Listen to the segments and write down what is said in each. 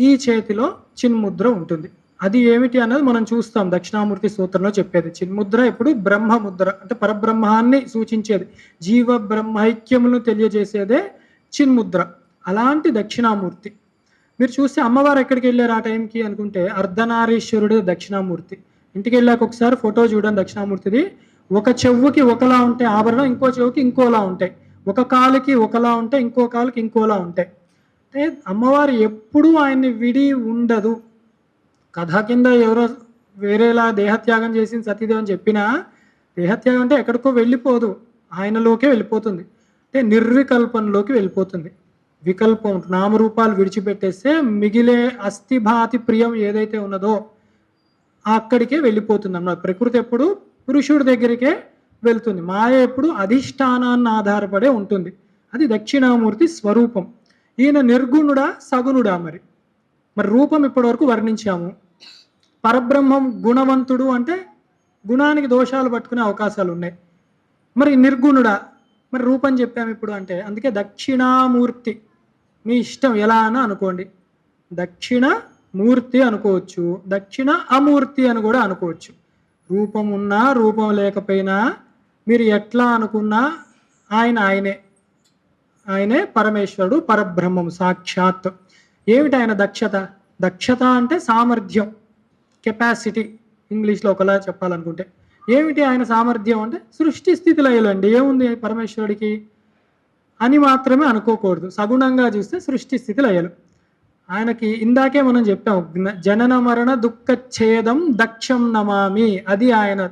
ఈ చేతిలో చిన్ముద్ర ఉంటుంది. అది ఏమిటి అన్నది మనం చూస్తాం. దక్షిణామూర్తి సూత్రంలో చెప్పేది. చిన్ముద్ర ఇప్పుడు బ్రహ్మముద్ర అంటే పరబ్రహ్మాన్ని సూచించేది. జీవ బ్రహ్మైక్యములను తెలియజేసేదే చిన్ముద్ర. అలాంటి దక్షిణామూర్తి. మీరు చూస్తే అమ్మవారు ఎక్కడికి వెళ్ళారు ఆ టైంకి అనుకుంటే అర్ధనారీశ్వరుడు దక్షిణామూర్తి. ఇంటికి వెళ్ళాక ఒకసారి ఫోటో చూడండి దక్షిణామూర్తిది. ఒక చెవుకి ఒకలా ఉంటాయి ఆభరణం ఇంకో చెవుకి ఇంకోలా ఉంటాయి. ఒక కాలుకి ఒకలా ఉంటాయి ఇంకో కాలుకి ఇంకోలా ఉంటాయి. అంటే అమ్మవారు ఎప్పుడూ ఆయన్ని విడి ఉండదు. కథ కింద ఎవరో వేరేలా దేహత్యాగం చేసింది సతీదేవి అని చెప్పినా దేహత్యాగం అంటే ఎక్కడికో వెళ్ళిపోదు. ఆయనలోకే వెళ్ళిపోతుంది. అంటే నిర్వికల్పంలోకి వెళ్ళిపోతుంది. వికల్పం నామరూపాలు విడిచిపెట్టేస్తే మిగిలే అస్థిభాతి ప్రియం ఏదైతే ఉన్నదో అక్కడికే వెళ్ళిపోతుంది అన్నమాట ప్రకృతి ఎప్పుడు పురుషుడి దగ్గరికే వెళ్తుంది. మాయ ఎప్పుడు అధిష్టానాన్ని ఆధారపడే ఉంటుంది. అది దక్షిణామూర్తి స్వరూపం. ఈయన నిర్గుణుడా సగుణుడా మరి? మరి రూపం ఇప్పటివరకు వర్ణించాము. పరబ్రహ్మం గుణవంతుడు అంటే గుణానికి దోషాలు పట్టుకునే అవకాశాలు ఉన్నాయి మరి నిర్గుణుడా మరి రూపం చెప్పాము ఇప్పుడు అంటే అందుకే దక్షిణామూర్తి మీ ఇష్టం ఎలా అని అనుకోండి. దక్షిణ మూర్తి అనుకోవచ్చు దక్షిణ అమూర్తి అని కూడా అనుకోవచ్చు. రూపం ఉన్నా రూపం లేకపోయినా మీరు ఎట్లా అనుకున్నా ఆయన ఆయనే. ఆయనే పరమేశ్వరుడు పరబ్రహ్మం సాక్షాత్. ఏమిటి ఆయన దక్షత? దక్షత అంటే సామర్థ్యం కెపాసిటీ ఇంగ్లీష్లో ఒకలా చెప్పాలనుకుంటే. ఏమిటి ఆయన సామర్థ్యం అంటే సృష్టి స్థితి లయలండి ఏముంది పరమేశ్వరుడికి? అని మాత్రమే అనుకోకూడదు. సగుణంగా చూస్తే సృష్టి స్థితి లయలు ఆయనకి ఇందాకే మనం చెప్పాం జనన మరణ దుఃఖ ఛేదం దక్షం నమామి. అది ఆయన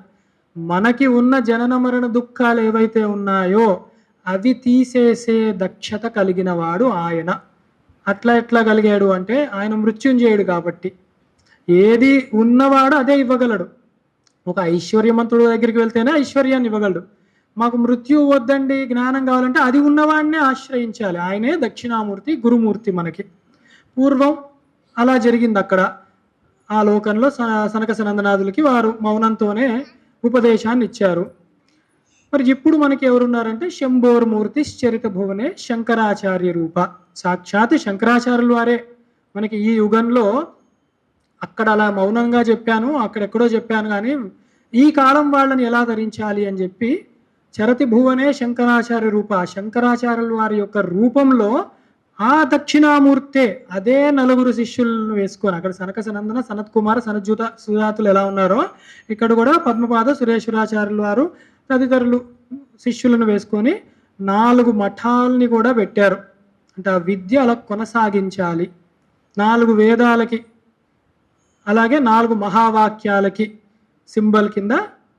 మనకి ఉన్న జనన మరణ దుఃఖాలు ఏవైతే ఉన్నాయో అవి తీసేసే దక్షత కలిగిన వాడు ఆయన. అట్లా ఎట్లా కలిగాడు అంటే ఆయన మృత్యుంజయుడు కాబట్టి. ఏది ఉన్నవాడు అదే ఇవ్వగలడు. ఒక ఐశ్వర్యవంతుడు దగ్గరికి వెళ్తేనే ఐశ్వర్యాన్ని ఇవ్వగలడు. మాకు మృత్యు వద్దండి జ్ఞానం కావాలంటే అది ఉన్నవాడినే ఆశ్రయించాలి. ఆయనే దక్షిణామూర్తి గురుమూర్తి మనకి. పూర్వం అలా జరిగింది అక్కడ. ఆ లోకంలో స- సనక సనందనాథులకి వారు మౌనంతోనే ఉపదేశాన్ని ఇచ్చారు. మరి ఇప్పుడు మనకి ఎవరున్నారంటే శంభోర్మూర్తి చరిత భువనే శంకరాచార్య రూప. సాక్షాత్ శంకరాచార్యులు వారే. మనకి ఈ యుగంలో అక్కడ అలా మౌనంగా చెప్పాను అక్కడెక్కడో చెప్పాను కానీ ఈ కాలం వాళ్ళని ఎలా ధరించాలి అని చెప్పి చరతి భువనే శంకరాచార్య రూప శంకరాచార్యుల వారి యొక్క రూపంలో ఆ దక్షిణామూర్తే అదే నలుగురు శిష్యులను వేసుకొని అక్కడ సనక సనందన సనత్ కుమార్ సనజ్జుత సుజాతులు ఎలా ఉన్నారో ఇక్కడ కూడా పద్మపాద సురేశ్వరాచార్యుల వారు తదితరులు శిష్యులను వేసుకొని నాలుగు మఠాలని కూడా పెట్టారు. అంటే ఆ విద్య అలా కొనసాగించాలి. నాలుగు వేదాలకి అలాగే నాలుగు మహావాక్యాలకి సింబల్ కింద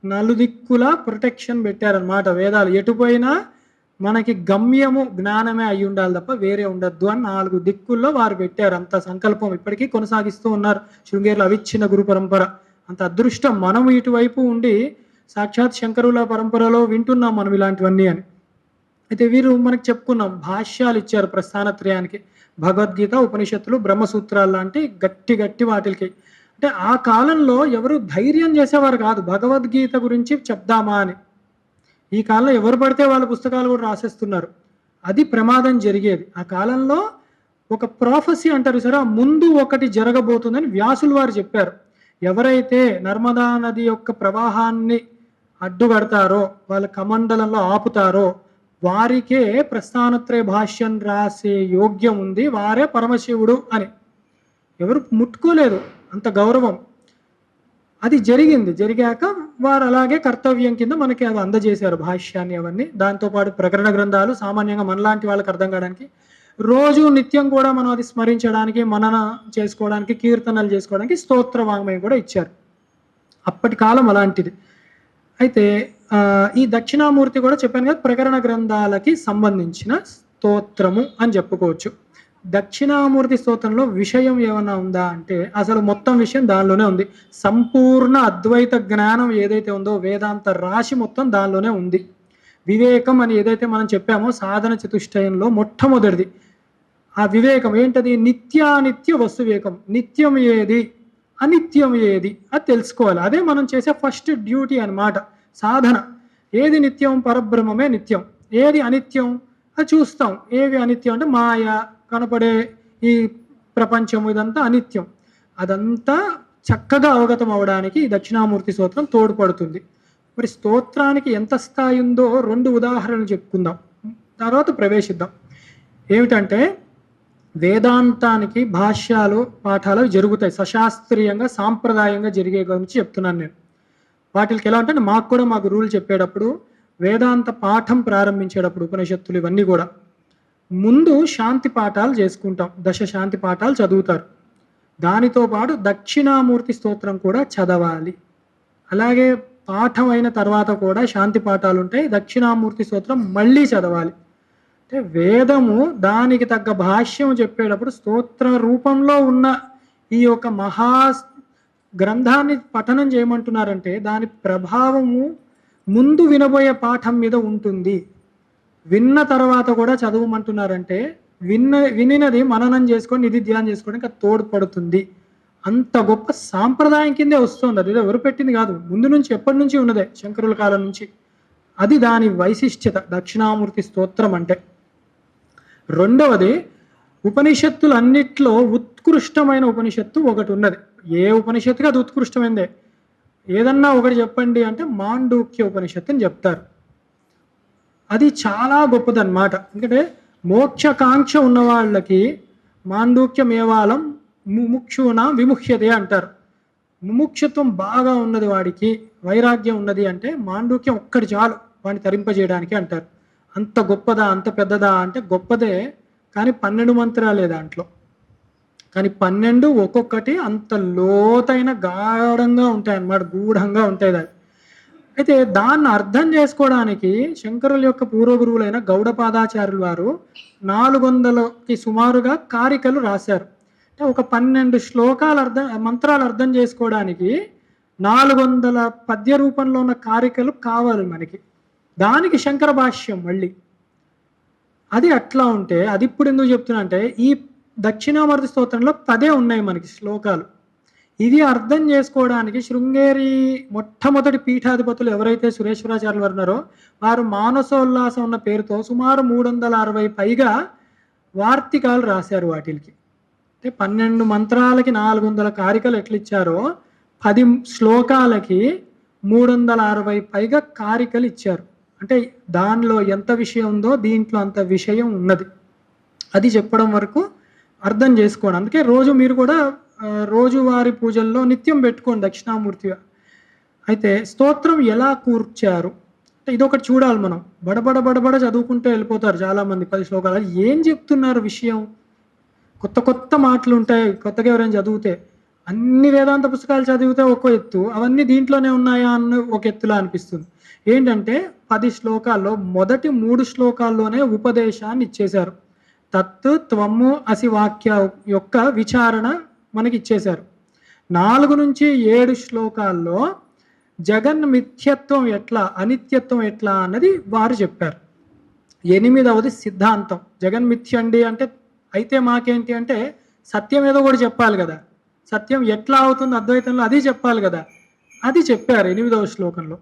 నలుదిక్కుల ప్రొటెక్షన్ పెట్టారనమాట వేదాలు. ఎటుపోయినా మనకి గమ్యము జ్ఞానమే అయి ఉండాలి తప్ప వేరే ఉండద్దు అని నాలుగు దిక్కుల్లో వారు పెట్టారు. అంత సంకల్పం ఇప్పటికీ కొనసాగిస్తూ ఉన్నారు శృంగేరులో అవిచ్ఛిన్న గురు పరంపర. అంత అదృష్టం మనం ఇటువైపు ఉండి సాక్షాత్ శంకరుల పరంపరలో వింటున్నాం మనం ఇలాంటివన్నీ అని. అయితే వీరు మనకి చెప్పుకున్నాం భాష్యాలు ఇచ్చారు ప్రస్థానత్రయానికి. భగవద్గీత ఉపనిషత్తులు బ్రహ్మసూత్రాలు లాంటి గట్టి గట్టి వాటికి అంటే ఆ కాలంలో ఎవరు ధైర్యం చేసేవారు కాదు భగవద్గీత గురించి చెప్దామా అని. ఈ కాలంలో ఎవరు పడితే వాళ్ళ పుస్తకాలు కూడా రాసేస్తున్నారు. అది ప్రమాదం జరిగేది. ఆ కాలంలో ఒక ప్రాఫెసీ అంటారు సరే ముందు ఒకటి జరగబోతుందని వ్యాసులు వారు చెప్పారు. ఎవరైతే నర్మదా నది యొక్క ప్రవాహాన్ని అడ్డుగడతారో వాళ్ళ కమండలంలో ఆపుతారో వారికే ప్రస్థానత్రయ భాష్యం రాసే యోగ్యం ఉంది వారే పరమశివుడు అని. ఎవరు ముట్టుకోలేదు అంత గౌరవం. అది జరిగింది. జరిగాక వారు అలాగే కర్తవ్యం కింద మనకి అది అందజేశారు భాష్యాన్ని అవన్నీ. దాంతోపాటు ప్రకరణ గ్రంథాలు సామాన్యంగా మనలాంటి వాళ్ళకి అర్థం కావడానికి రోజు నిత్యం కూడా మనం అది స్మరించడానికి మనన చేసుకోవడానికి కీర్తనలు చేసుకోవడానికి స్తోత్ర వాంగ్మయం కూడా ఇచ్చారు. అప్పటి కాలం అలాంటిది. అయితే ఈ దక్షిణామూర్తి కూడా చెప్పాను కదా ప్రకరణ గ్రంథాలకి సంబంధించిన స్తోత్రము అని చెప్పుకోవచ్చు. దక్షిణామూర్తి స్తోత్రంలో విషయం ఏమన్నా ఉందా అంటే అసలు మొత్తం విషయం దానిలోనే ఉంది. సంపూర్ణ అద్వైత జ్ఞానం ఏదైతే ఉందో వేదాంత రాశి మొత్తం దానిలోనే ఉంది. వివేకం అని ఏదైతే మనం చెప్పామో సాధన చతుష్టయంలో మొట్టమొదటిది. ఆ వివేకం ఏంటది? నిత్యానిత్య వస్తు వివేకం. నిత్యం ఏది? అనిత్యం ఏది? అది తెలుసుకోవాలి. అదే మనం చేసే ఫస్ట్ డ్యూటీ అన్నమాట. సాధన. ఏది నిత్యం? పరబ్రహ్మమే నిత్యం. ఏది అనిత్యం? అది చూస్తాం. ఏవి అనిత్యం అంటే మాయ కనపడే ఈ ప్రపంచం ఇదంతా అనిత్యం. అదంతా చక్కగా అవగతం అవడానికి దక్షిణామూర్తి స్తోత్రం తోడ్పడుతుంది. మరి స్తోత్రానికి ఎంత స్థాయి ఉందో రెండు ఉదాహరణలు చెప్పుకుందాం. తర్వాత ప్రవేశిద్దాం. ఏమిటంటే వేదాంతానికి భాష్యాలు పాఠాలు జరుగుతాయి. సశాస్త్రీయంగా సాంప్రదాయంగా జరిగే గురించి చెప్తున్నాను నేను. వాటికి ఎలా అంటే మాకు కూడా మాకు రూల్ చెప్పేటప్పుడు వేదాంత పాఠం ప్రారంభించేటప్పుడు ఉపనిషత్తులు ఇవన్నీ కూడా. ముందు శాంతి పాఠాలు చేసుకుంటాం. దశ శాంతి పాఠాలు చదువుతారు. దానితో పాటు దక్షిణామూర్తి స్తోత్రం కూడా చదవాలి. అలాగే పాఠం అయిన తర్వాత కూడా శాంతి పాఠాలు ఉంటాయి. దక్షిణామూర్తి స్తోత్రం మళ్ళీ చదవాలి. అంటే వేదము దానికి తగ్గ భాష్యం చెప్పేటప్పుడు స్తోత్ర రూపంలో ఉన్న ఈ యొక్క మహా గ్రంథాన్ని పఠనం చేయమంటున్నారంటే దాని ప్రభావము ముందు వినబోయే పాఠం మీద ఉంటుంది. విన్న తర్వాత కూడా చదవమంటున్నారంటే విన్న వినినది మననం చేసుకొని ఇది ధ్యానం చేసుకోవడానికి తోడ్పడుతుంది. అంత గొప్ప సాంప్రదాయం కిందే వస్తుంది. అది ఎవరు పెట్టింది కాదు. ముందు నుంచి ఎప్పటి నుంచి ఉన్నదే? శంకరుల కాలం నుంచి. అది దాని వైశిష్ట్యత. దక్షిణామూర్తి స్తోత్రం అంటే. రెండవది ఉపనిషత్తులన్నిట్లో ఉత్కృష్టమైన ఉపనిషత్తు ఒకటి ఉన్నది ఏ ఉపనిషత్తుకి అది ఉత్కృష్టమైందే? ఏదన్నా ఒకటి చెప్పండి అంటే మాండూక్య ఉపనిషత్తు అని చెప్తారు. అది చాలా గొప్పదన్నమాట. ఎందుకంటే మోక్షకాంక్ష ఉన్న వాళ్ళకి మాండూక్యమేవాలం ముముక్షున విముఖ్యతే అంటారు. ముముక్షత్వం బాగా ఉన్నది వాడికి వైరాగ్యం ఉన్నది అంటే మాండూక్యం ఒక్కటి చాలు వాడిని తరింపజేయడానికి అంటారు. అంత గొప్పదా అంత పెద్దదా అంటే గొప్పదే కానీ పన్నెండు మంత్రాలే దాంట్లో. కానీ పన్నెండు ఒక్కొక్కటి అంత లోతైన గాఢంగా ఉంటాయి అన్నమాట గూఢంగా ఉంటాయి దాన్ని. అయితే దాన్ని అర్థం చేసుకోవడానికి శంకరుల యొక్క పూర్వ గురువులైన వారు నాలుగు వందలకి సుమారుగా కారికలు రాశారు. అంటే ఒక పన్నెండు శ్లోకాలు అర్థం మంత్రాలు అర్థం చేసుకోవడానికి నాలుగు వందల పద్య రూపంలో ఉన్న కారికలు కావాలి మనకి. దానికి శంకర భాష్యం మళ్ళీ. అది అట్లా ఉంటే అది ఇప్పుడు ఎందుకు చెప్తున్నా అంటే ఈ దక్షిణామూర్తి స్తోత్రంలో పదే ఉన్నాయి మనకి శ్లోకాలు. ఇది అర్థం చేసుకోవడానికి శృంగేరి మొట్టమొదటి పీఠాధిపతులు ఎవరైతే సురేశ్వరాచార్యులు ఉన్నారో వారు మానసోల్లాసం ఉన్న పేరుతో సుమారు మూడు వందల అరవై పైగా వార్తికాలు రాశారు వాటికి. అంటే పన్నెండు మంత్రాలకి నాలుగు వందల కారికలు ఎట్లిచ్చారో పది శ్లోకాలకి మూడు వందల అరవై పైగా కారికలు ఇచ్చారు. అంటే దానిలో ఎంత విషయం ఉందో దీంట్లో అంత విషయం ఉన్నది. అది చెప్పడం వరకు అర్థం చేసుకోండి. అందుకే రోజు మీరు కూడా రోజువారి పూజల్లో నిత్యం పెట్టుకోండి దక్షిణామూర్తిగా. అయితే స్తోత్రం ఎలా కూర్చారు? అంటే ఇదొకటి చూడాలి మనం. బడబడ బడబడ చదువుకుంటూ వెళ్ళిపోతారు చాలామంది పది శ్లోకాలు. ఏం చెప్తున్నారు విషయం? కొత్త కొత్త మాటలు ఉంటాయి కొత్తగా ఎవరైనా చదివితే. అన్ని వేదాంత పుస్తకాలు చదివితే ఒక ఎత్తు. అవన్నీ దీంట్లోనే ఉన్నాయా అన్న ఒక ఎత్తులా అనిపిస్తుంది. ఏంటంటే పది శ్లోకాల్లో మొదటి మూడు శ్లోకాల్లోనే ఉపదేశాన్ని ఇచ్చేశారు. తత్తు త్వము అసి వాక్య యొక్క విచారణ మనకి ఇచ్చేశారు నాలుగు నుంచి ఏడు శ్లోకాల్లో జగన్ మిథ్యత్వం ఎట్లా అనిత్యత్వం ఎట్లా అన్నది వారు చెప్పారు. ఎనిమిదవది సిద్ధాంతం. జగన్ మిథ్యండి అంటే అయితే మాకేంటి అంటే సత్యం ఏదో కూడా చెప్పాలి కదా. సత్యం ఎట్లా అవుతుంది అద్వైతంలో అది చెప్పాలి కదా. అది చెప్పారు ఎనిమిదవ శ్లోకంలో.